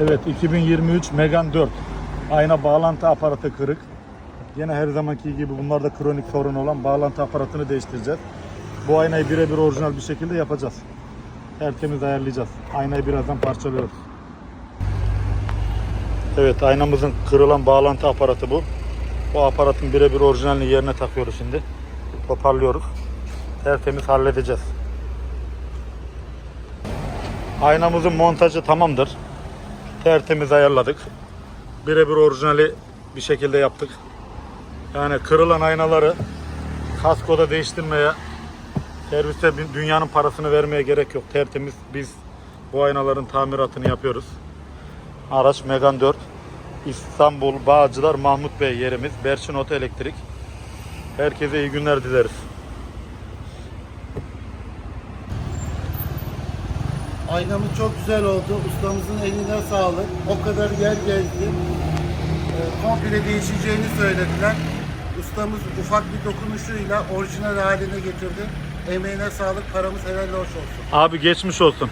Evet 2023 Megan 4. Ayna bağlantı aparatı kırık. Yine her zamanki gibi bunlarda kronik sorun olan bağlantı aparatını değiştireceğiz. Bu aynayı birebir orijinal bir şekilde yapacağız. Tertemiz ayarlayacağız. Aynayı birazdan parçalıyoruz. Evet aynamızın kırılan bağlantı aparatı bu. Bu aparatın birebir orijinalini yerine takıyoruz şimdi. Toparlıyoruz. Tertemiz halledeceğiz. Aynamızın montajı tamamdır. Tertemiz ayarladık. Birebir orijinali bir şekilde yaptık. Yani kırılan aynaları kaskoda değiştirmeye, serviste bin- dünyanın parasını vermeye gerek yok. Tertemiz biz bu aynaların tamiratını yapıyoruz. Araç Megan 4. İstanbul Bağcılar Mahmut Bey yerimiz. Berçin Oto Elektrik. Herkese iyi günler dileriz. Aynamız çok güzel oldu. Ustamızın eline sağlık. O kadar yer gezdi. Ee, komple değişeceğini söylediler. Ustamız ufak bir dokunuşuyla orijinal haline getirdi. Emeğine sağlık, paramız helal hoş olsun. Abi geçmiş olsun.